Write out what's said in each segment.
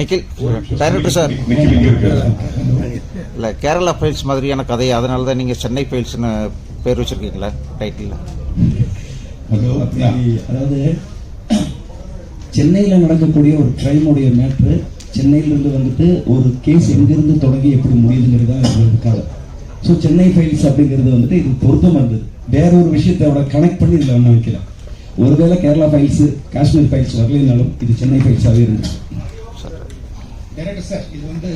Nikhil director sir இல்லை Kerala files மாதிரியான கதை அதனால தான் நீங்கள் சென்னை ஃபைல்ஸ்னு பேர் வச்சுருக்கீங்களா டைட்டில் அதாவது சென்னையில் நடக்கக்கூடிய ஒரு கிரைமுடைய மேட்ரு சென்னையிலேருந்து வந்துட்டு ஒரு கேஸ் எங்கிருந்து தொடங்கி எப்படி முடியுதுங்கிறது தான் எங்களுக்கு கதை ஸோ சென்னை ஃபைல்ஸ் அப்படிங்கிறது வந்துட்டு இது பொருத்தமாக இருந்தது வேற ஒரு விஷயத்தோட கனெக்ட் பண்ணி இதில் ஒன்று வைக்கலாம் ஒருவேளை கேரளா ஃபைல்ஸு காஷ்மீர் ஃபைல்ஸ் வரலைனாலும் இது சென்னை ஃபைல்ஸாகவே இருந்துச்சு. டைரக்டர் சார் இது வந்து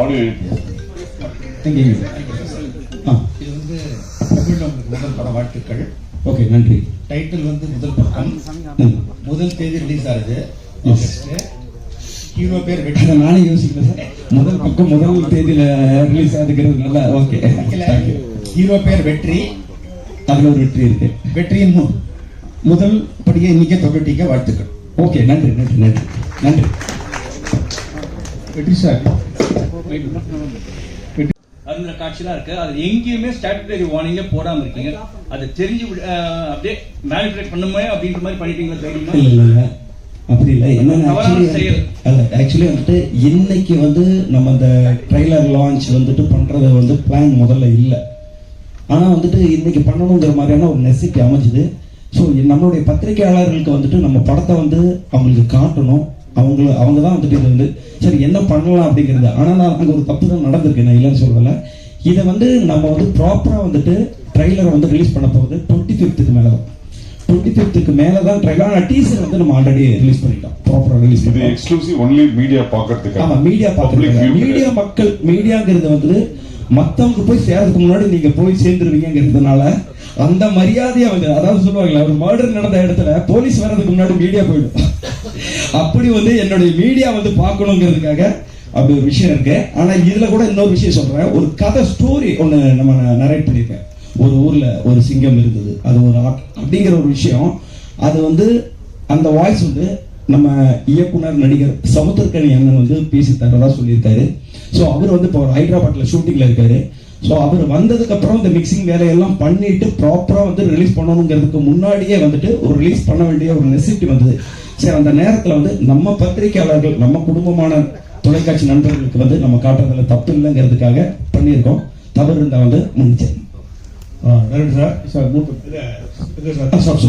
ஆடியோ இது வந்து தமிழ்ல உங்களுக்கு முதல் பட வாழ்த்துக்கள். ஓகே நன்றி. டைட்டில் வந்து முதல் நன்றி முதல் தேதி ரிலீஸ் ஆகுது ஹீரோ பேர் வெற்றி. நானே யோசிக்கல சார் முதல் பக்கம் முதல் தேதியில ரிலீஸ் ஆகுதுங்கிறது நல்லா ஓகே ஹீரோ பேர் வெற்றி. அதுல ஒரு வெற்றி இருக்கு. வெற்றியின் முதல் படியை இன்னைக்கே தொட்டுட்டீங்க வாழ்த்துக்கள். ஓகே நன்றி நன்றி நன்றி. நன்றி. வெற்றி சார். அந்த காட்சிலாம் இருக்கு. அது எங்கேயுமே ஸ்டாட்டுட்டரி வார்னிங்கே போடாம இருக்கீங்க. அது தெரிஞ்சு அப்படியே மேனிபுலேட் பண்ணுமே அப்படின்ற மாதிரி பண்ணிட்டீங்களா தைரியமா? இல்ல அப்படி இல்லை. என்னன்னா ஆக்சுவலி வந்துட்டு இன்னைக்கு வந்து நம்ம அந்த ட்ரைலர் லான்ச் வந்துட்டு பண்றது வந்து பிளான் முதல்ல இல்லை. ஆனா வந்துட்டு இன்னைக்கு பண்ணணுங்கிற மாதிரியான ஒரு நெசிட்டி அமைஞ்சுது. ஸோ நம்மளுடைய பத்திரிகையாளர்களுக்கு வந்துட்டு நம்ம படத்தை வந்து அவங்களுக்கு காட்டணும். அவங்கள அவங்க தான் வந்துட்டு இது வந்து சரி என்ன பண்ணலாம் அப்படிங்கிறது. ஆனால் நான் அங்கே ஒரு தப்பு தான் நடந்திருக்கு நான் இல்லைன்னு சொல்லல. இதை வந்து நம்ம வந்து ப்ராப்பராக வந்துட்டு ட்ரைலரை வந்து ரிலீஸ் பண்ண போகுது. டுவெண்ட்டி ஃபிஃப்த்துக்கு மேலே தான் டுவெண்ட்டி ஃபிஃப்த்துக்கு மேலே தான் ட்ரைலர் ஆனால் டீசர் வந்து நம்ம ஆல்ரெடி ரிலீஸ் பண்ணிட்டோம். ப்ராப்பராக ரிலீஸ் இது எக்ஸ்க்ளூசிவ் ஒன்லி மீடியா பாக்குறதுக்கு ஆமா மீடியா பாக்குறீங்க மீடியா மக்கள் மீடியாங்கிறது வந்து மத்தவங்க போய் சேர்றதுக்கு முன்னாடி நீங்க போய் சேர்ந்துருவீங்கிறதுனால அந்த மரியாதையை வந்து அதாவது சொல்லுவாங்களே ஒரு மர்டர் நடந்த இடத்துல போலீஸ் வர்றதுக்கு முன்னாடி மீடியா போயிடும். அப்படி வந்து என்னுடைய மீடியா வந்து பார்க்கணுங்கிறதுக்காக அப்படி ஒரு விஷயம் இருக்கு. ஆனா இதுல கூட இன்னொரு விஷயம் சொல்றேன். ஒரு கதை ஸ்டோரி ஒன்று நம்ம நரேட் பண்ணியிருக்கேன். ஒரு ஊர்ல ஒரு சிங்கம் இருந்தது. அது ஒரு அப்படிங்கிற ஒரு விஷயம். அது வந்து அந்த வாய்ஸ் வந்து நம்ம இயக்குனர் நடிகர் சமுத்திரக்கணி அண்ணன் வந்து பேசி தரதா சொல்லியிருக்காரு. ஸோ அவர் வந்து இப்போ ஹைதராபாத்ல ஷூட்டிங்ல இருக்காரு. ஸோ அவர் வந்ததுக்கு அப்புறம் இந்த மிக்சிங் வேலையெல்லாம் பண்ணிட்டு ப்ராப்பரா வந்து ரிலீஸ் பண்ணணுங்கிறதுக்கு முன்னாடியே வந்துட்டு ஒரு ரிலீஸ் பண்ண வேண்டிய ஒரு நெசிட்டி வந்தது. சரி அந்த நேரத்தில் வந்து நம்ம பத்திரிகையாளர்கள் நம்ம குடும்பமான தொலைக்காட்சி நண்பர்களுக்கு வந்து நம்ம காட்டுறதுல தப்பு இல்லைங்கிறதுக்காக பண்ணியிருக்கோம். தவறு இருந்தால் வந்து மன்னிச்சேன் நரேன் சார் சார் மூத்த சார். சார்,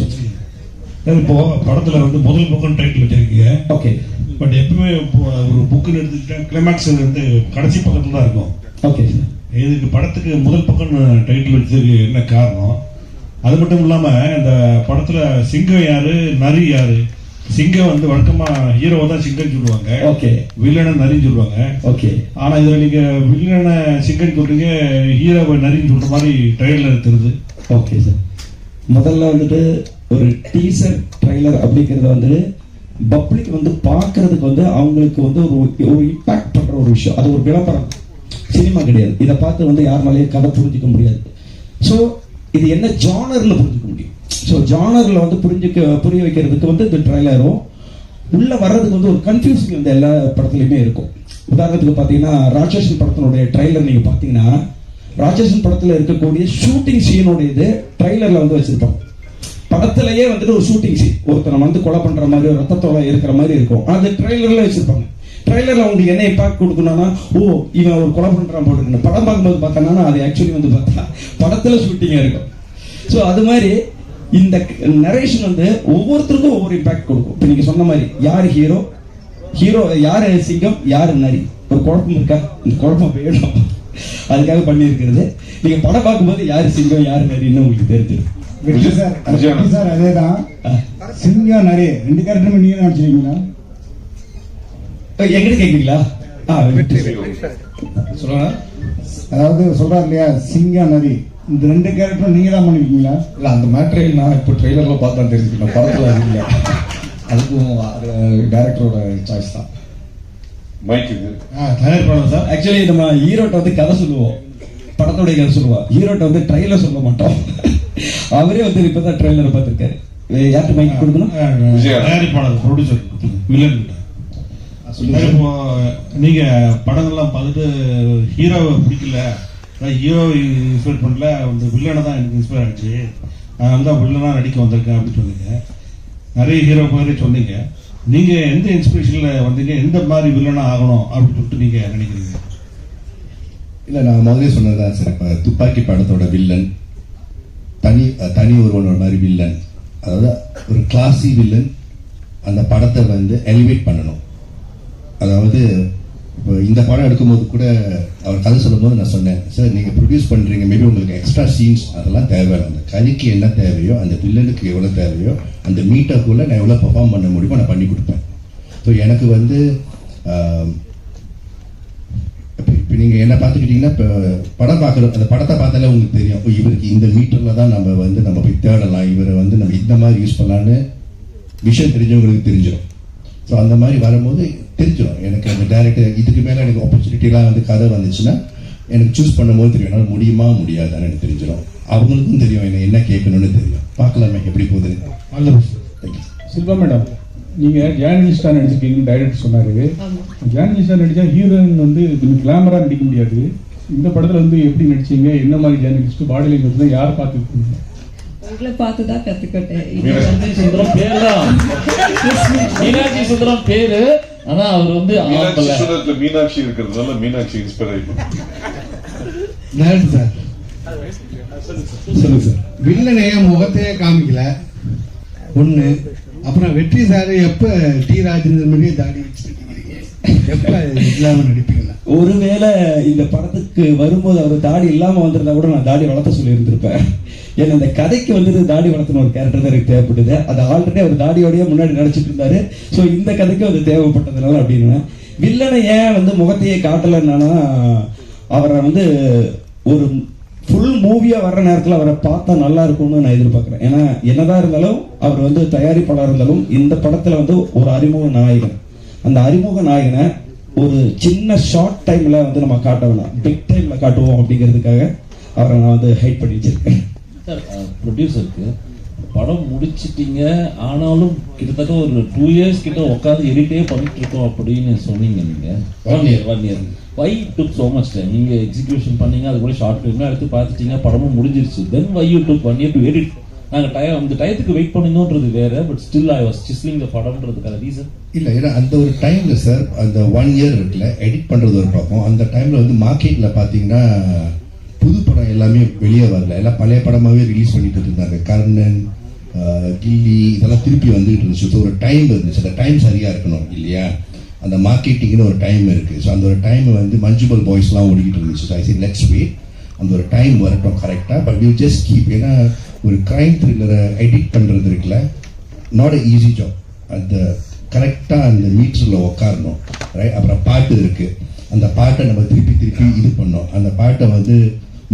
இப்போ படத்துல வந்து முதல் புக்குன்னு டைட்டில் வச்சிருக்கீங்க. ஓகே பட் எப்பவுமே ஒரு புக்குன்னு எடுத்துக்கிட்டா கிளைமேக்ஸ் வந்து கடைசி பக்கத்துல தான் இருக்கும். ஓகே சார் இதுக்கு படத்துக்கு முதல் பக்கம்னு டைட்டில் வச்சதுக்கு என்ன காரணம்? அது மட்டும் இல்லாம இந்த படத்துல சிங்கம் யாரு? நரி யாரு? சிங்கம் வந்து வழக்கமா ஹீரோவை தான் சிங்கம் சொல்லுவாங்க. ஓகே வில்லனை நரின்னு சொல்லுவாங்க. ஓகே ஆனா இதுல நீங்க வில்லனை சிங்கம் சொல்றீங்க ஹீரோவை நரின்னு சொல்ற மாதிரி ட்ரெயிலர் தெரியுது. ஓகே சார் முதல்ல வந்துட்டு ஒரு டீசர் ட்ரைலர் அப்படிங்கிறத வந்து பப்ளிக் வந்து பார்க்கறதுக்கு வந்து அவங்களுக்கு வந்து ஒரு ஒரு இம்பாக்ட் பண்ற ஒரு விஷயம். அது ஒரு விளம்பரம். சினிமா கிடையாது. இதை பார்த்து வந்து யாருனாலையும் கதை புரிஞ்சிக்க முடியாது. ஸோ இது என்ன ஜானரில் புரிஞ்சுக்க முடியும். ஸோ ஜானர்ல வந்து புரிஞ்சுக்க புரிய வைக்கிறதுக்கு வந்து இந்த ட்ரைலரும் உள்ள வர்றதுக்கு வந்து ஒரு கன்ஃபியூசிங் வந்து எல்லா படத்துலையுமே இருக்கும். உதாரணத்துக்கு பார்த்தீங்கன்னா ராட்சசன் படத்தினுடைய ட்ரைலர் நீங்க பார்த்தீங்கன்னா ராட்சசன் படத்தில் இருக்கக்கூடிய ஷூட்டிங் சீனோட இது ட்ரைலரில் வந்து வச்சுருப்பாங்க. படத்திலேயே வந்துட்டு ஒரு ஷூட்டிங் சீன் ஒருத்தனை வந்து கொலை பண்ற மாதிரி ஒரு ரத்தத்தோட இருக்கிற மாதிரி இருக்கும். அது ட்ரெய்லர்ல வச்சிருப்பாங்க. ட்ரைலர்ல உங்களுக்கு என்ன இம்பாக்ட் கொடுக்கணும்னா ஓ இவன் ஒரு கொலை பண்றான் போட்டுருக்கு படம் பார்க்கும்போது பார்த்தோன்னா அது ஆக்சுவலி வந்து பார்த்தா படத்துல ஷூட்டிங்கா இருக்கும். ஸோ அது மாதிரி இந்த நரேஷன் வந்து ஒவ்வொருத்தருக்கும் ஒவ்வொரு இம்பாக்ட் கொடுக்கும். இப்போ நீங்கள் சொன்ன மாதிரி யார் ஹீரோ ஹீரோ யார் சிங்கம்? யார் நரி? ஒரு குழப்பம் இருக்கா? இந்த குழப்பம் வேணும். அதுக்காக பண்ணியிருக்கிறது. நீங்க படம் பார்க்கும்போது யார் சிங்கம் யார் நரின்னு உங்களுக்கு தெரிஞ்சிடும். வெற்றி சார். வெற்றி சார் அதேதான். சிங்கம் நிறைய ரெண்டு கேரக்டரும் நீங்க நடிச்சிருக்கீங்களா? எங்கிட்ட கேட்குறீங்களா சொல்லுங்க. அதாவது சொல்றாரு இல்லையா சிங்கம் நரி இந்த ரெண்டு கேரக்டரும் நீங்க தான் பண்ணிருக்கீங்களா? இல்ல அந்த மேட்ரியல் நான் இப்போ ட்ரெய்லர்ல பார்த்தா தெரிஞ்சுக்கிட்டேன் படத்துல அது இல்லை. அதுக்கும் டைரக்டரோட சாய்ஸ் தான். மைக் இது. தயாரிப்பாளர் சார். ஆக்சுவலி நம்ம ஹீரோட்ட வந்து கதை சொல்லுவோம். படத்தோடைய கதை சொல்லுவோம். ஹீரோட்ட வந்து ட்ரைலர் சொல்ல மாட்டோம். அவரே வந்து இப்பதான் ட்ரைலரை பார்த்திருக்காரு. யார்கிட்ட மைக் கொடுக்கணும். தயாரிப்பாளர் ப்ரொடியூசர் வில்லன் இப்போ நீங்க படங்கள்லாம் பார்த்துட்டு ஹீரோவை பிடிக்கல. ஹீரோ இன்ஸ்பயர் பண்ணல. அந்த வில்லனை தான் எனக்கு இன்ஸ்பயர் ஆச்சு. அதனால தான் வில்லனா நடிக்க வந்திருக்கேன் அப்படின்னு சொன்னீங்க. நிறைய ஹீரோ மாதிரி சொன்னீங்க. நீங்க எந்த இன்ஸ்பிரேஷன்ல வந்தீங்க? எந்த மாதிரி வில்லனா ஆகணும் அப்படின்னு சொல்லிட்டு நீங்க நினைக்கிறீங்க? இல்லை நான் முதலே சொன்னதுதான் சார். இப்போ துப்பாக்கி படத்தோட வில்லன் தனி தனி ஒருவனோட மாதிரி வில்லன் அதாவது ஒரு கிளாசி வில்லன் அந்த படத்தை வந்து எலிவேட் பண்ணணும். அதாவது இந்த படம் எடுக்கும்போது கூட அவர் கதை சொல்லும்போது நான் சொன்னேன் சார் நீங்கள் ப்ரொடியூஸ் பண்ணுறீங்க மேபி உங்களுக்கு எக்ஸ்ட்ரா சீன்ஸ் அதெல்லாம் தேவை அந்த கதைக்கு என்ன தேவையோ அந்த வில்லனுக்கு எவ்வளோ தேவையோ அந்த மீட்டருக்குள்ளே நான் எவ்வளோ பெர்ஃபார்ம் பண்ண முடியுமோ நான் பண்ணி கொடுப்பேன். ஸோ எனக்கு வந்து இப்போ இப்போ நீங்கள் என்ன பார்த்துக்கிட்டிங்கன்னா இப்போ படம் பார்க்குற அந்த படத்தை பார்த்தாலே உங்களுக்கு தெரியும் இவருக்கு இந்த மீட்டரில் தான் நம்ம வந்து நம்ம போய் தேடலாம். இவரை வந்து நம்ம இந்த மாதிரி யூஸ் பண்ணலான்னு விஷயம் தெரிஞ்சவங்களுக்கு தெரிஞ்சிடும் ஸோ அந்த மாதிரி வரும்போது தெரிஞ்சிடும் எனக்கு அந்த டேரக்டர் இதுக்கு மேலே எனக்கு ஆப்பர்ச்சுனிட்டிலாம் வந்து கதை வந்துச்சுன்னா எனக்கு சூஸ் பண்ணும்போது தெரியும். என்னால் முடியுமா முடியாதான்னு எனக்கு தெரிஞ்சிடும். அவங்களுக்கும் தெரியும் என்ன என்ன கேட்கணும்னு தெரியும். பார்க்கலாமே எப்படி போகுதுன்னு all the best thank you Silva madam நீங்க ஜேர்னலிஸ்டா நடிச்சிருக்கீங்கன்னு டைரக்டர் சொன்னாரு. ஜேர்னலிஸ்டா நடிச்சா ஹீரோயின் வந்து கொஞ்சம் கிளாமரா நடிக்க முடியாது. இந்த படத்துல வந்து எப்படி நடிச்சீங்க என்ன மாதிரி ஜேர்னலிஸ்ட் பாடி லாங்குவேஜ் தான் யார் பார்த்துருக்கீங்க? உங்களை பார்த்து தான் கத்துக்கிட்டேன். இது மீனாட்சி வந்து சுந்தரம் பேர் தான். மீனாட்சி சுந்தரம் பேரு. ஆனா அவர் வந்து மீனாட்சி மீனாட்சி இருக்கிறதுனால மீனாட்சி இன்ஸ்பயர் ஆயிடும் சார். சொல்லுங்க சார். வில்லனைய முகத்தையே காமிக்கல. ஒண்ணு அப்புறம் வெற்றி சார் எப்ப டி. ராஜேந்திரன் தாடி வச்சுட்டு இருக்கீங்க எப்ப இல்லாம நடிப்பீங்களா ஒருவேளை இந்த படத்துக்கு வரும்போது அவர் தாடி இல்லாம வந்திருந்தா கூட நான் தாடி வளர்த்த சொல்லி இருந்திருப்பேன் ஏன்னா இந்த கதைக்கு வந்து தாடி வளர்த்துன ஒரு கேரக்டர் தான் எனக்கு தேவைப்பட்டது. அது ஆல்ரெடி அவர் தாடியோடய முன்னாடி நடிச்சிட்டு இருந்தாரு. ஸோ இந்த கதைக்கு அது தேவைப்பட்டதுனால அப்படின்னு. வில்லனை ஏன் வந்து முகத்தையே காட்டலைன்னா அவரை வந்து ஒரு ஃபுல் மூவியா வர்ற நேரத்தில் அவரை பார்த்தா நல்லா இருக்கும்னு நான் எதிர்பார்க்குறேன். ஏன்னா என்னதான் இருந்தாலும் அவர் வந்து தயாரிப்பாளர் இருந்தாலும் இந்த படத்தில் வந்து ஒரு அறிமுக நாயகன். அந்த அறிமுக நாயகனை ஒரு சின்ன ஷார்ட் டைம்ல வந்து நம்ம காட்ட வேணாம் பிக் டைம்ல காட்டுவோம் அப்படிங்கிறதுக்காக அவரை நான் வந்து ஹைட் பண்ணி வச்சிருக்கேன். சார் ப்ரொடியூசருக்கு படம் முடிச்சிட்டீங்க. ஆனாலும் கிட்டத்தட்ட ஒரு டூ இயர்ஸ் கிட்ட உட்காந்து எடிட்டே பண்ணிட்டு இருக்கோம் அப்படின்னு சொன்னீங்க நீங்க. One year one year why took so much time நீங்க எக்ஸிகியூஷன் பண்ணீங்க அது கூட ஷார்ட் ஃபிலிம்லாம் எடுத்து பார்த்துட்டீங்க படமும் முடிஞ்சிருச்சு. Then why you took one year to edit நாங்கள் டய அந்த டயத்துக்கு வெயிட் பண்ணணுன்றது வேற but still I was sizzling the படம்ன்றதுக்கான reason இல்லை ஏன்னா அந்த ஒரு டைம்ல சார் அந்த ஒன் இயர் இருக்குல்ல எடிட் பண்ணுறது ஒரு பக்கம். அந்த டைம்ல வந்து மார்க்கெட்டில் பார்த்தீங்கன்னா புது படம் எல்லாமே வெளியே வரல. எல்லாம் பழைய படமாகவே ரிலீஸ் பண்ணிட்டு இருந்தாங்க. கர்ணன் கில்லி இதெல்லாம் திருப்பி வந்துகிட்டு இருந்துச்சு. ஸோ ஒரு டைம் இருந்துச்சு. அந்த டைம் சரியாக இருக்கணும் இல்லையா? அந்த மார்க்கெட்டிங்னு ஒரு டைம் இருக்குது ஸோ அந்த ஒரு டைம் வந்து மஞ்சுபல் பாய்ஸ்லாம் ஓடிக்கிட்டு இருந்துச்சு. So I see let's wait அந்த ஒரு டைம் வரட்டும் கரெக்டாக பட் யூ ஜஸ்ட் கீப் ஏன்னா ஒரு கிரைம் த்ரில்லரை எடிட் பண்ணுறது இருக்குல்ல நாட் அ ஈஸி ஜாப் அந்த கரெக்டாக அந்த மீட்டரில் உட்காரணும் ரைட் அப்புறம் பாட்டு இருக்குது அந்த பாட்டை நம்ம திருப்பி திருப்பி இது பண்ணோம் அந்த பாட்டை வந்து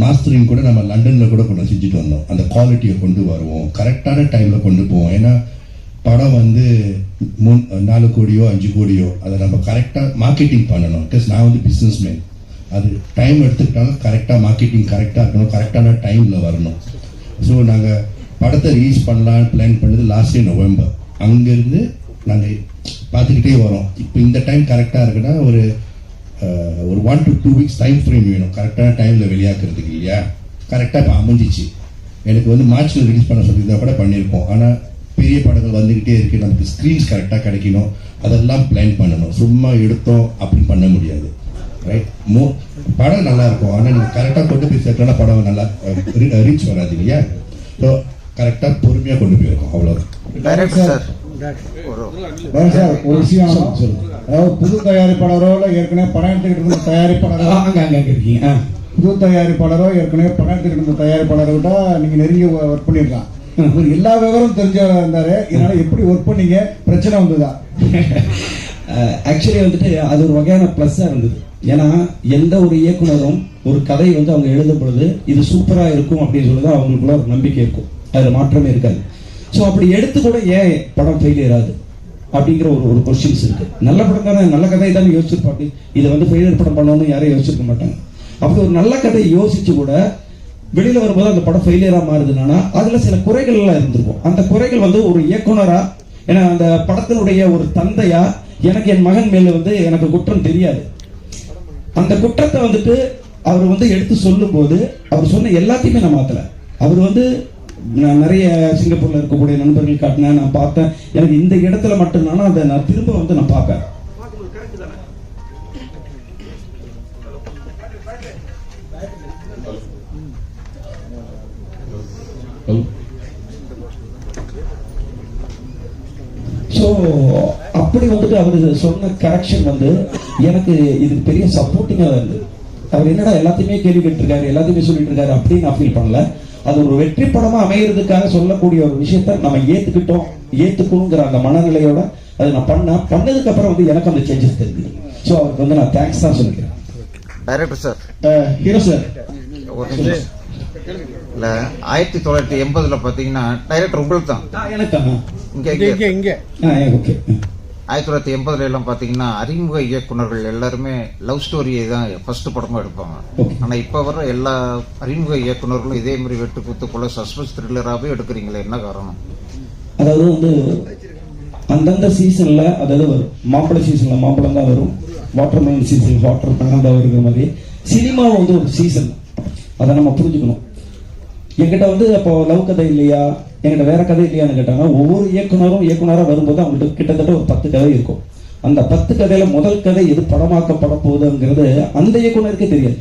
மாஸ்டரிங் கூட நம்ம லண்டனில் கூட கொண்டு செஞ்சுட்டு வந்தோம். அந்த குவாலிட்டியை கொண்டு வருவோம். கரெக்டான டைமில் கொண்டு போவோம். ஏன்னா படம் வந்து மூணு நாலு கோடியோ அஞ்சு கோடியோ அதை நம்ம கரெக்டாக மார்க்கெட்டிங் பண்ணணும். பிகாஸ் நான் வந்து பிஸ்னஸ் மேன் அது டைம் எடுத்துக்கிட்டாலும் கரெக்டாக மார்க்கெட்டிங் கரெக்டாக இருக்கணும். கரெக்டான டைமில் வரணும். ஸோ நாங்கள் படத்தை ரிலீஸ் பண்ணலான்னு பிளான் பண்ணது லாஸ்ட் இயர் நவம்பர் அங்கேருந்து நாங்கள் பார்த்துக்கிட்டே வரோம். இப்போ இந்த டைம் கரெக்டாக இருக்குன்னா ஒரு ஒரு one two two weeks time frame வேணும். கரெக்டான டைமில் வெளியாக்குறதுக்கு இல்லையா? கரெக்டாக இப்போ அமைஞ்சிச்சு. எனக்கு வந்து மார்ச்சில் ரிலீஸ் பண்ண சொல்லியிருந்தா கூட பண்ணியிருப்போம். ஆனால் பெரிய படங்கள் வந்துக்கிட்டே இருக்கு. நமக்கு ஸ்க்ரீன்ஸ் கரெக்டாக கிடைக்கணும். அதெல்லாம் பிளான் பண்ணணும். சும்மா எடுத்தோம் அப்படின்னு பண்ண முடியாது. ரைட் மோ படம் நல்லா இருக்கும் ஆனால் நீங்கள் கரெக்டாக கொண்டு போய் சேர்க்கலன்னா படம் நல்லா ரீச் வராது இல்லையா ஸோ கரெக்டாக பொறுமையாக கொண்டு போயிருக்கோம் அவ்வளோதான் டைரக்டர் சார் ஒரு விஷயம் அதாவது புது தயாரிப்பாளரோ இல்லை ஏற்கனவே படம் எடுத்துக்கிட்டு இருந்த தயாரிப்பாளரோ அங்க அங்க இருக்கீங்க. புது தயாரிப்பாளரோ ஏற்கனவே படம் எடுத்துக்கிட்டு இருந்த தயாரிப்பாளரை விட நீங்க நெருங்கி ஒர்க் இவர் எல்லா விவரம் தெரிஞ்சவரா இருந்தாரு. இதனால எப்படி ஒர்க் பண்ணீங்க? பிரச்சனை வந்ததா? ஆக்சுவலி வந்துட்டு அது ஒரு வகையான ப்ளஸ்ஸாக இருந்தது. ஏன்னா எந்த ஒரு இயக்குனரும் ஒரு கதை வந்து அவங்க எழுதும் பொழுது இது சூப்பராக இருக்கும் அப்படின்னு சொல்லி தான் அவங்களுக்குள்ள ஒரு நம்பிக்கை இருக்கும். அதில் மாற்றமே இருக்காது. ஸோ அப்படி எடுத்து கூட ஏன் படம் ஃபெயிலியர் ஆகுது அப்படிங்கிற ஒரு ஒரு கொஸ்டின்ஸ் இருக்கு. நல்ல படம் தானே நல்ல கதை தானே யோசிச்சிருப்பாங்க இதை வந்து ஃபெயிலியர் படம் பண்ணணும்னு யாரும் யோசிச்சிருக்க மாட்டாங்க. அப்படி ஒரு நல்ல கதையை யோசிச்சு கூட வெளியில வரும்போது அந்த படம் ஃபெயிலியராக மாறுதுன்னா அதுல சில குறைகள் எல்லாம் இருந்திருக்கும். அந்த குறைகள் வந்து ஒரு இயக்குனரா ஏன்னா அந்த படத்தினுடைய ஒரு தந்தையா எனக்கு என் மகன் மேல வந்து எனக்கு குற்றம் தெரியாது. அந்த குற்றத்தை வந்துட்டு அவர் வந்து எடுத்து சொல்லும்போது அவர் சொன்ன எல்லாத்தையுமே நான் மாத்தல. அவர் வந்து நான் நிறைய சிங்கப்பூர்ல இருக்கக்கூடிய நண்பர்கள் காட்டினேன் நான் பார்த்தேன். எனக்கு இந்த இடத்துல மட்டும்தானா அதை நான் திரும்ப வந்து நான் பார்ப்பேன். ஸோ அப்படி வந்துட்டு அவர் சொன்ன கரெக்ஷன் வந்து எனக்கு இதுக்கு பெரிய சப்போர்ட்டிங்காக இருந்தது அவர் என்னடா எல்லாத்தையுமே கேள்வி கேட்டிருக்காரு எல்லாத்தையுமே சொல்லிட்டு இருக்காரு அப்படின்னு நான் ஃபீல் பண்ணல. அது ஒரு வெற்றி படமா அமையறதுக்காக சொல்லக்கூடிய ஒரு விஷயத்த நம்ம ஏத்துக்கிட்டோம் ஏத்துக்கணுங்கிற அந்த மனநிலையோட அதை நான் பண்ணேன் பண்ணதுக்கு அப்புறம் வந்து எனக்கு அந்த சேஞ்சஸ் தெரியுது ஸோ அவருக்கு வந்து நான் தேங்க்ஸ் தான் சொல்லிக்கிறேன். டைரக்டர் சார் ஹீரோ சார் இல்ல ஆயிரத்தி தொள்ளாயிரத்தி எண்பதுல பாத்தீங்கன்னா டைரக்டர் உங்களுக்கு தான் எனக்கு இங்க இங்க. இங்க ஓகே ஆயிரத்தி தொள்ளாயிரத்தி எண்பதுல எல்லாம் பாத்தீங்கன்னா அறிமுக இயக்குனர்கள் எல்லாருமே லவ் ஸ்டோரியை தான் ஃபர்ஸ்ட் படமா எடுப்பாங்க. Okay. ஆனா இப்ப வர எல்லா அறிமுக இயக்குனர்களும் இதே மாதிரி வெட்டு குத்துக்குள்ள சஸ்பென்ஸ் த்ரில்லராகவே எடுக்கிறீங்களே என்ன காரணம்? அதாவது வந்து அந்தந்த சீசன்ல அதாவது வரும் மாம்பழ சீசன்ல மாம்பழம் தான் வரும். Watermelon season watermelon தான் மாதிரி. சினிமா வந்து ஒரு சீசன் அதை நம்ம புரிஞ்சுக்கணும். என்கிட்ட வந்து அப்போ லவ் கதை இல்லையா? என்கிட்ட வேற கதை இல்லையான்னு கேட்டாங்கன்னா ஒவ்வொரு இயக்குனரும் இயக்குனராக வரும்போது அவங்கள்ட்ட கிட்டத்தட்ட ஒரு பத்து கதை இருக்கும். அந்த பத்து கதையில முதல் கதை எது படமாக்கப்பட போகுதுங்கிறது அந்த இயக்குனருக்கே தெரியாது.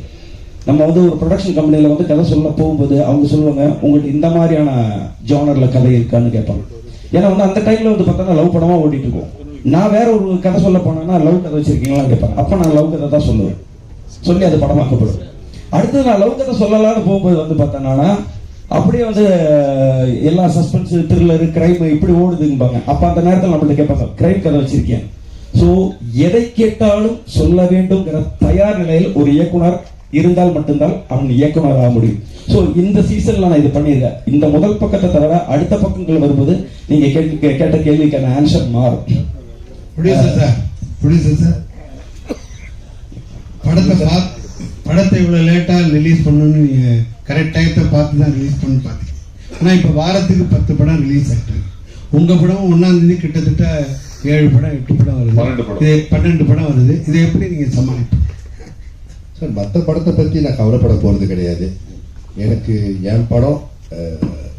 நம்ம வந்து ஒரு ப்ரொடக்ஷன் கம்பெனியில் வந்து கதை சொல்ல போகும்போது அவங்க சொல்லுவாங்க உங்களுக்கு இந்த மாதிரியான ஜானர்ல கதை இருக்கான்னு கேட்பாங்க. ஏன்னா வந்து அந்த டைம்ல வந்து பார்த்தோன்னா லவ் படமா ஓடிட்டு இருக்கும். நான் வேற ஒரு கதை சொல்ல போனேன்னா லவ் கதை வச்சிருக்கீங்களான்னு கேட்பாங்க. அப்ப நான் லவ் கதை தான் சொல்லுவேன். சொல்லி அது படமாக்கப்படும். அடுத்து நான் லவ் கதை சொல்லலாம்னு போகும்போது வந்து பார்த்தேன்னா அப்படியே வந்து எல்லா சஸ்பென்ஸ் த்ரில்லர் கிரைம் இப்படி ஓடுதும்பாங்க அப்ப அந்த நேரத்தில் நம்மள்ட்ட கேட்பாங்க கிரைம் கதை வச்சிருக்கேன் ஸோ எதை கேட்டாலும் சொல்ல வேண்டும்ங்கிற தயார் நிலையில் ஒரு இயக்குனர் இருந்தால் மட்டும்தான் அவன் இயக்குனர் ஆக முடியும். ஸோ இந்த சீசன்ல நான் இது பண்ணியிருக்கேன். இந்த முதல் பக்கத்தை தவிர அடுத்த பக்கங்கள் வரும்போது நீங்க கேட்டு கேட்ட கேள்விக்கான ஆன்சர் மாறும். சார் சார் படத்தை பார்த்து படத்தை இவ்வளோ லேட்டாக ரிலீஸ் பண்ணணும்னு நீங்கள் கரெக்ட் டயத்தை பார்த்து தான் ரிலீஸ் பண்ணி பார்த்தீங்க ஆனால் இப்போ வாரத்துக்கு பத்து படம் ரிலீஸ் ஆகிட்டு உங்கள் படம் ஒன்றாம் தேதி கிட்டத்தட்ட ஏழு படம் எட்டு படம் வருது. பன்னெண்டு படம். இது பன்னெண்டு படம் வருது. இதை எப்படி நீங்கள் சமாளிப்பீங்க? சார் மற்ற படத்தை பற்றி நான் கவலைப்பட போகிறது கிடையாது. எனக்கு என் படம்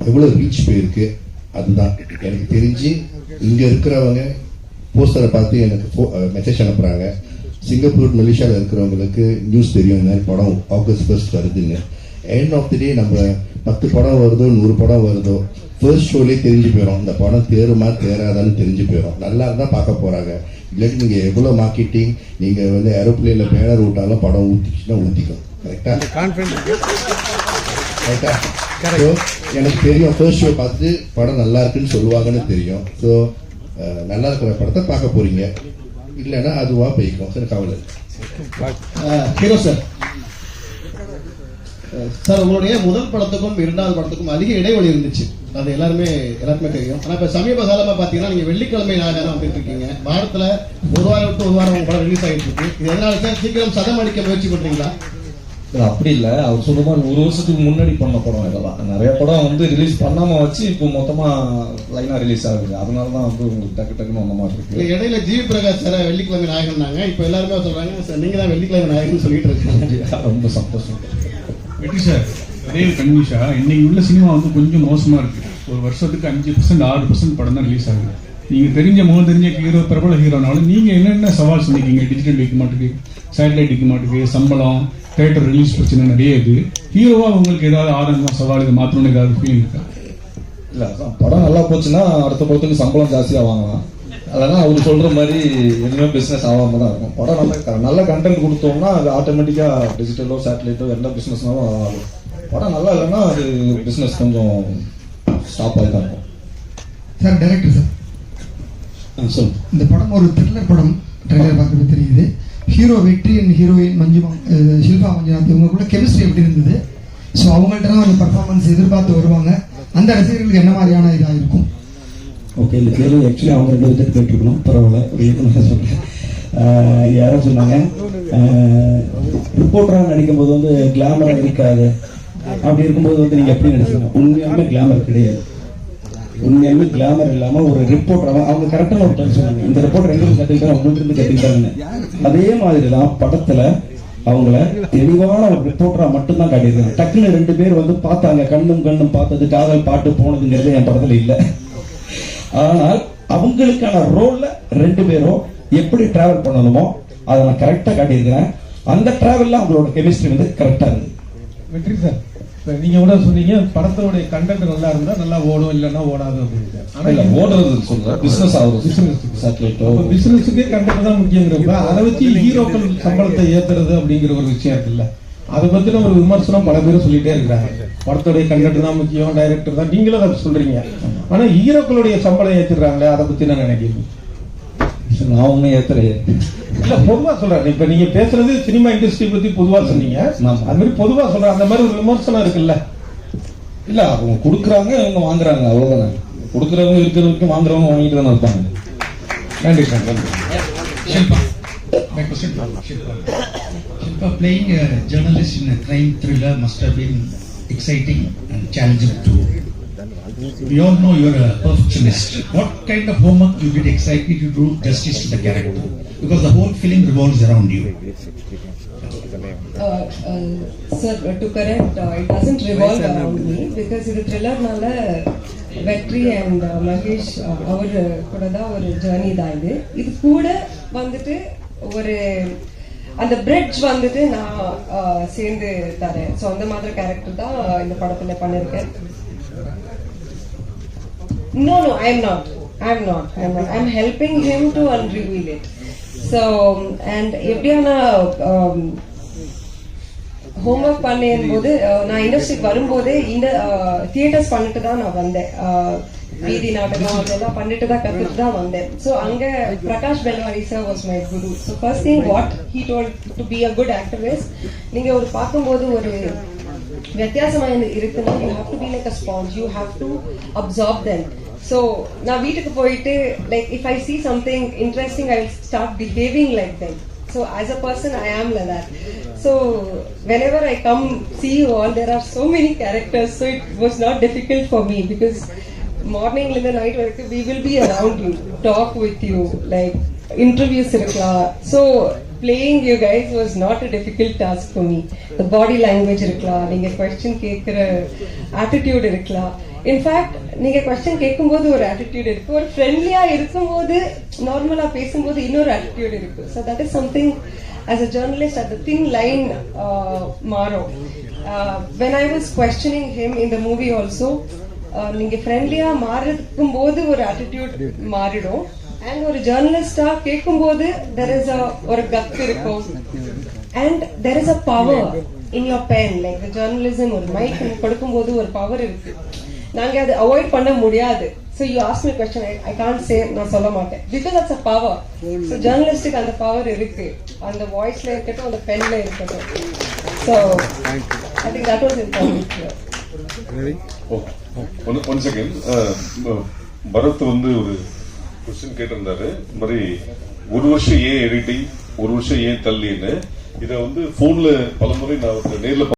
எவ்வளோ ரீச் போயிருக்கு அதுதான். எனக்கு தெரிஞ்சு இங்கே இருக்கிறவங்க போஸ்டரை பார்த்து எனக்கு மெசேஜ் அனுப்புகிறாங்க சிங்கப்பூர் மலேசியாவில் இருக்கிறவங்களுக்கு நியூஸ் தெரியும். இந்த மாதிரி படம் ஆகஸ்ட் ஃபர்ஸ்ட் வருதுன்னு. எண்ட் ஆஃப் தி டே நம்ம பத்து படம் வருதோ நூறு படம் வருதோ ஃபர்ஸ்ட் ஷோலேயே தெரிஞ்சு போயிடும் இந்த படம் தேருமா தேராதான்னு தெரிஞ்சு போயிடும் நல்லா இருந்தால் பார்க்க போகிறாங்க இல்லாட்டி நீங்கள் எவ்வளோ மார்க்கெட்டிங் நீங்கள் வந்து ஏரோப்ளேனில் பேனர் விட்டாலும் படம் ஊற்றிச்சுன்னா ஊற்றிக்கும் கரெக்டாக கரெக்டா ஸோ எனக்கு தெரியும் ஃபர்ஸ்ட் ஷோ பார்த்து படம் நல்லா இருக்குன்னு சொல்லுவாங்கன்னு தெரியும். ஸோ நல்லா இருக்கிற படத்தை பார்க்க போறீங்க. இல்லைன்னா அதுவாக போய்க்கும். சரி கவலை. Hero sir. சார் உங்களுடைய முதல் படத்துக்கும் இரண்டாவது படத்துக்கும் அதிக இடைவெளி இருந்துச்சு. அது எல்லாருமே எல்லாருக்குமே தெரியும். ஆனா இப்ப சமீப காலமா பாத்தீங்கன்னா நீங்க வெள்ளிக்கிழமை நாயகனா வந்துட்டு இருக்கீங்க வாரத்துல ஒரு வாரம் விட்டு ஒரு வாரம் உங்க படம் ரிலீஸ் ஆகிட்டு இருக்கு. இது எதனால சார்? சீக்கிரம் சதம் அடிக்க முயற்சி பண்றீங்களா? அப்படி இல்ல. அவர் சொன்ன மாதிரி ஒரு வருஷத்துக்கு முன்னாடி பண்ண படம் இதெல்லாம். நிறைய படம் வந்து ரிலீஸ் பண்ணாம வச்சு இப்போ மொத்தமா லைனா ரிலீஸ் ஆகுது. அதனால தான் வந்து உங்களுக்கு டக்கு டக்குன்னு வந்த மாதிரி இருக்கு. இடையில ஜிவி பிரகாஷ் சார் வெள்ளிக்கிழமை நாயகன்னாங்க. இப்ப எல்லாருமே சொல்றாங்க சார் நீங்க தான் வெள்ளிக்கிழமை நாயகன் சொல்லிட்டு இருக்காங்க. ரொம்ப சந்தோஷம். வெற்றி சார் அதே கன்விஷா இன்னைக்கு உள்ள சினிமா வந்து கொஞ்சம் மோசமாக இருக்கு. ஒரு வருஷத்துக்கு அஞ்சு பர்சன்ட் ஆறு பர்சன்ட் படம் தான் ரிலீஸ் ஆகுது. நீங்கள் தெரிஞ்ச முகம் தெரிஞ்ச ஹீரோ பிரபல ஹீரோனாலும் நீங்கள் என்னென்ன சவால் சொன்னீங்க டிஜிட்டல் விற்க மாட்டுக்கு சேட்டலைட் விற்க மாட்டுக்கு சம்பளம் தேட்டர் ரிலீஸ் பிரச்சனை நிறைய இது. ஹீரோவாக உங்களுக்கு ஏதாவது ஆதங்கம் சவால் இதை மாற்றணும்னு ஏதாவது ஃபீலிங் இருக்கா? இல்லை படம் நல்லா போச்சுன்னா அடுத்த படத்துக்கு சம்பளம் ஜாஸ்தியாக வாங்கலாம். அதெல்லாம் அவர் சொல்ற மாதிரி எதுவுமே பிசினஸ் ஆகாம தான் இருக்கும். படம் நல்ல நல்ல கண்டென்ட் கொடுத்தோம்னா அது ஆட்டோமேட்டிக்கா டிஜிட்டலோ சேட்டலைட்டோ எந்த பிசினஸ்னாலும் ஆகும். படம் நல்லா இல்லைன்னா அது பிசினஸ் கொஞ்சம் ஸ்டாப் ஆகி தான் இருக்கும். சார் டைரக்டர் சார் சொல்லுங்க. இந்த படம் ஒரு த்ரில்லர் படம். ட்ரெய்லர் பார்க்கறது தெரியுது. Hero Vetri and heroine Manju Shilpa Manjunath இவங்களுக்குள்ள கெமிஸ்ட்ரி எப்படி இருந்தது? ஸோ அவங்கள்ட்ட தான் ஒரு பர்ஃபார்மன்ஸ் எதிர்பார்த்து வருவாங்க. அந்த ரசிகர்களுக்கு என்ன மாதிரியான இதாக இருக்கும்? ஓகே இந்த கேள்வி ஆக்சுவலி அவங்க ரெண்டு பேர்த்து கேட்டிருக்கணும் பரவாயில்ல ஒரு இயக்குனர் சொல்றேன் ஆஹ் யாரோ சொன்னாங்க. ரிப்போர்ட்டராக நடிக்கும்போது வந்து கிளாமராக இருக்காது. அப்படி இருக்கும்போது வந்து நீங்கள் எப்படி நடிச்சீங்க? உண்மையாலுமே கிளாமர் கிடையாது. உண்மையாலுமே கிளாமர் இல்லாம ஒரு ரிப்போர்ட்டர் அவங்க கரெக்டான ஒரு டைம் சொன்னாங்க. இந்த ரிப்போர்ட் ரெண்டு இருந்து கத்துக்கிட்டா உங்களுக்கு இருந்து அதே மாதிரி தான் படத்துல அவங்கள தெளிவான ஒரு ரிப்போர்ட்டரா மட்டும்தான் காட்டியிருக்காங்க. டக்குன்னு ரெண்டு பேர் வந்து பார்த்தாங்க. கண்ணும் கண்ணும் பார்த்தது காதல் பாட்டு போனதுங்கிறது என் படத்துல இல்ல. ஆனால் அவங்களுக்கான ரோல்ல ரெண்டு பேரும் எப்படி டிராவல் பண்ணணுமோ அதை நான் கரெக்டா காட்டியிருக்கிறேன். அந்த டிராவல்ல அவங்களோட கெமிஸ்ட்ரி வந்து கரெக்டா இருக்கு. வெற்றி சார். நீங்க கூட சொன்னீங்க படத்தோடைய கண்டென்ட் நல்லா இருந்தா நல்லா ஓடும் இல்லைன்னா ஓடாது அப்படின்னு ஆனா இல்ல ஓடுறது சொல்றேன் பிசினஸ் ஆகுது. சேட்டலைட்டோ அப்ப பிசினஸுக்கே கண்டென்ட் தான் முக்கியங்கிறப்ப அதை வச்சு ஹீரோக்கள் சம்பளத்தை ஏத்துறது அப்படிங்கிற ஒரு விஷயம் இருக்குல்ல. அதை பத்தின ஒரு விமர்சனம் பல பேரும் சொல்லிட்டே இருக்கிறாங்க. படத்துடைய கண்டென்ட் தான் முக்கியம் டைரக்டர் தான். நீங்களும் அதை சொல்றீங்க. ஆனா ஹீரோக்களுடைய சம்பளம் ஏத்துறாங்களே அதை பத்தி நான் நினைக்கிறேன். நான் ஒன்னும் ஏத்துறையே இல்ல பொதுவா சொல்றேன். இப்ப நீங்க பேசுறது சினிமா இண்டஸ்ட்ரி பத்தி பொதுவா சொன்னீங்க. அது மாதிரி பொதுவா சொல்றேன். அந்த மாதிரி ஒரு விமர்சனம் இருக்குல்ல. இல்ல அவங்க கொடுக்குறாங்க இவங்க வாங்குறாங்க அவ்வளவுதானே. கொடுக்குறவங்க இருக்கிற வரைக்கும் வாங்குறவங்க வாங்கிட்டு தானே இருப்பாங்க. நன்றி சார் நன்றி. My question to Shilpa. Shilpa, playing a journalist in a crime thriller must have been exciting and challenging too. We all know you're a perfectionist. What kind of homework you did exactly to do justice to the character? Because the whole film revolves around you. Uh, uh, sir, to correct, uh, it doesn't revolve around me because இது த்ரில்லர்னால வெற்றி and Mahesh அவர் கூட தான் ஒரு journey தான் இது இது கூட வந்துட்டு ஒரு அந்த பிரிட்ஜ் வந்துட்டு நான் சேர்ந்து தரேன். ஸோ அந்த மாதிரி கேரக்டர் தான் இந்த படத்துல பண்ணிருக்கேன். No no I am not I am not I am not I am helping him to unravel it so and எப்படியான ஹோம்ஒர்க் பண்ணும் போது நான் இண்டஸ்ட்ரிக்கு வரும்போதே இந்த தியேட்டர்ஸ் பண்ணிட்டு தான் நான் வந்தேன். அஹ், வீதி நாடகம் அதெல்லாம் பண்ணிட்டு தான் கத்துட்டு தான் வந்தேன். ஸோ அங்க Prakash Belawadi sir was my guru so first thing what he told to be a good activist நீங்க ஒரு பார்க்கும்போது ஒரு வித்தியாசமா இருந்து- இருக்குன்னா you have to be like a sponge you have to absorb then so நான் வீட்டுக்கு போயிட்டு like if I see something interesting I start behaving like then So as a person, I am like that. So whenever I come see you all, there are so many characters. So it was not difficult for me because morning in the night, we will be around you, talk with you, like interviews இருக்கலாம். So playing you guys was not a difficult task for me. The body language இருக்கலாம், நீங்க question கேட்கிற attitude இருக்கலாம். In fact நீங்க question கேட்கும்போது ஒரு attitude இருக்கு ஒரு ஃப்ரெண்ட்லியா இருக்கும்போது நார்மலா பேசும்போது இன்னொரு ஆட்டிடியூட் இருக்கு so that is something as a journalist அந்த தின் லைன் மாறும் when I was questioning him இந்த மூவி ஆல்சோ நீங்க ஃப்ரெண்ட்லியா மாறிக்கும் போது ஒரு ஆட்டிடியூட் மாறிடும். அண்ட் ஒரு ஜேர்னலிஸ்டா கேட்கும்போது தெர் இஸ் அ ஒரு கத் இருக்கும். And there is a power in your pen like journalism ஒரு மைக் கொடுக்கும் போது ஒரு பவர் இருக்கு. நாங்க அதை அவாய்ட் பண்ண முடியாது. So you ask me question I can say நான் சொல்ல மாட்டேன். Because it's a power so ஜேர்னலிஸ்டுக்கு அந்த பவர் இருக்கு. அந்த வாய்ஸ்ல இருக்கட்டும் அந்த பென்ல இருக்கட்டும். So I think that was important one second Bharath வந்து ஒரு கொஸ்டின் கேட்டிருந்தாரு. இந்த மாதிரி ஒரு வருஷம் ஏன் எடிட்டிங் ஒரு வருஷம் ஏன் தள்ளின்னு. இதை வந்து போன்ல பலமுறை நான் நேரில்